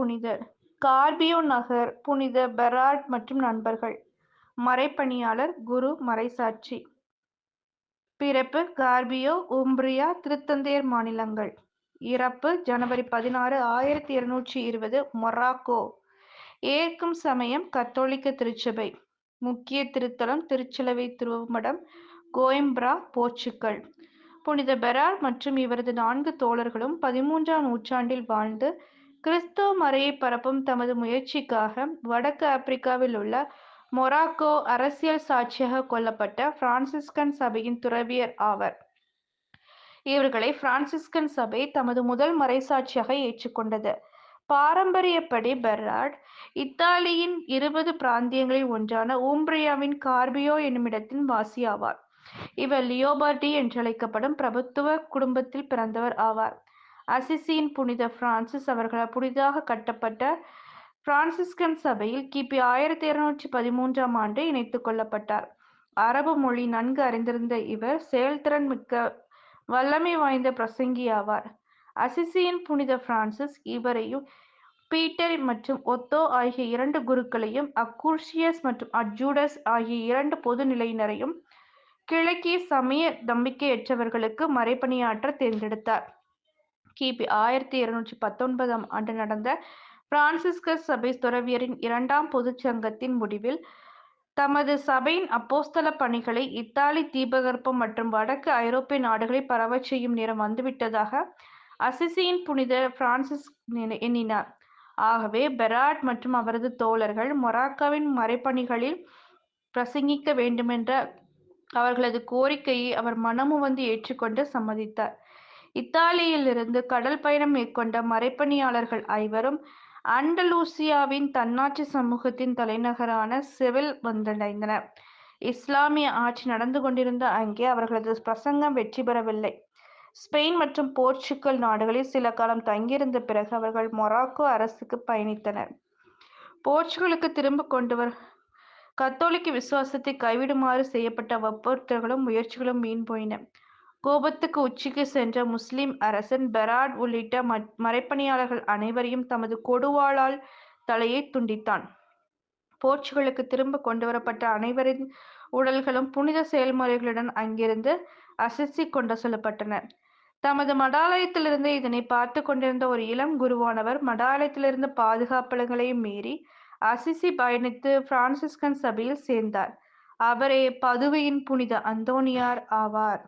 புனிதர். கார்பியோ நகர் புனித பெரார்ட் மற்றும் நண்பர்கள். மறைப்பணியாளர் குரு மறைசாட்சி. பிறப்பு கார்பியோ உம்ப்ரியா திருத்தந்தையர் மாநிலங்கள். இறப்பு ஜனவரி பதினாறு ஆயிரத்தி இருநூற்றி இருபது மொராக்கோ. ஏற்கும் சமயம் கத்தோலிக்க திருச்சபை. முக்கிய திருத்தலம் திருச்சிலுவை திருமடம் கோயம்பிரா போர்ச்சுக்கல். புனித பெரார் மற்றும் இவரது நான்கு தோழர்களும் பதிமூன்றாம் நூற்றாண்டில் வாழ்ந்து கிறிஸ்தவ மறையை பரப்பும் தமது முயற்சிக்காக வடக்கு ஆப்பிரிக்காவில் உள்ள மொராக்கோ அரசியல் சாட்சியாக கொல்லப்பட்ட பிரான்சிஸ்கன் சபையின் துறவியர் ஆவர். இவர்களை பிரான்சிஸ்கன் சபை தமது முதல் மறைசாட்சியாக ஏற்றுக்கொண்டது. பாரம்பரியப்படி பெர்ரார்ட் இத்தாலியின் இருபது பிராந்தியங்களில் ஒன்றான ஊம்பிரியாவின் கார்பியோ என்னுமிடத்தின் வாசி ஆவார் இவர் லியோபர்டி என்றழைக்கப்படும் பிரபுத்துவ குடும்பத்தில் பிறந்தவர் ஆவார். அசிசியின் புனித பிரான்சிஸ் அவர்களால் புதிதாக கட்டப்பட்ட பிரான்சிஸ்கன் சபையில் கிபி ஆயிரத்தி இருநூற்றி பதிமூன்றாம் ஆண்டு இணைத்துக் கொள்ளப்பட்டார். அரபு மொழி நன்கு அறிந்திருந்த இவர் செயல்திறன் மிக்க வல்லமை வாய்ந்த பிரசங்கி ஆவார். அசிசியின் புனித பிரான்சிஸ் இவரையும் பீட்டர் மற்றும் ஒத்தோ ஆகிய இரண்டு குருக்களையும் அக்கூர்ஷியஸ் மற்றும் அஜூடஸ் ஆகிய இரண்டு பொது நிலையினரையும் கிழக்கிய சமய நம்பிக்கையற்றவர்களுக்கு மறைப்பணியாற்ற தேர்ந்தெடுத்தார். கிபி ஆயிரத்தி இருநூற்றி பத்தொன்பதாம் ஆண்டு நடந்த பிரான்சிஸ்கஸ் சபை துறவியரின் இரண்டாம் பொதுச்சங்கத்தின் முடிவில் தமது சபையின் அப்போஸ்தல பணிகளை இத்தாலி தீபகற்பம் மற்றும் வடக்கு ஐரோப்பிய நாடுகளை பரவச் செய்யும் நேரம் வந்துவிட்டதாக அசிசியின் புனித பிரான்சிஸ் எண்ணினார். ஆகவே பெராட் மற்றும் அவரது தோழர்கள் மொராக்காவின் மறைப்பணிகளில் பிரசங்கிக்க வேண்டுமென்ற அவர்களது கோரிக்கையை அவர் மனமுவந்து ஏற்றுக்கொண்டு சம்மதித்தார். இத்தாலியிலிருந்து கடல் பயணம் மேற்கொண்ட மறைப்பணியாளர்கள் ஐவரும் அண்டலூசியாவின் தன்னாட்சி சமூகத்தின் தலைநகரான செவில் வந்தடைந்தனர். இஸ்லாமிய ஆட்சி நடந்து கொண்டிருந்த அங்கே அவர்களது பிரசங்கம் வெற்றி பெறவில்லை. ஸ்பெயின் மற்றும் போர்ச்சுகல் நாடுகளில் சில காலம் தங்கியிருந்த பிறகு அவர்கள் மொராக்கோ அரசுக்கு பயணித்தனர். போர்ச்சுகலுக்கு திரும்ப கொண்டு வர கத்தோலிக்க விசுவாசத்தை கைவிடுமாறு செய்யப்பட்ட வற்புறுத்தல்களும் முயற்சிகளும் வீண் போயின. கோபத்துக்கு உச்சிக்கு சென்ற முஸ்லிம் அரசன் பெராட் உள்ளிட்ட மறைப்பணியாளர்கள் அனைவரையும் தமது கொடுவாளால் தலையை துண்டித்தான். போர்ச்சுகலுக்கு திரும்ப கொண்டுவரப்பட்ட அனைவரின் உடல்களும் புனித செயல்முறைகளுடன் அங்கிருந்து அசிசி கொண்டு செல்லப்பட்டன. தமது மடாலயத்திலிருந்து இதனை பார்த்து கொண்டிருந்த ஒரு இளம் குருவானவர் மடாலயத்திலிருந்து பாதுகாப்பலங்களையும் மீறி அசிசி பயணித்து பிரான்சிஸ்கன் சபையில் சேர்ந்தார். அவரே பதுவையின் புனித அந்தோனியார் ஆவார்.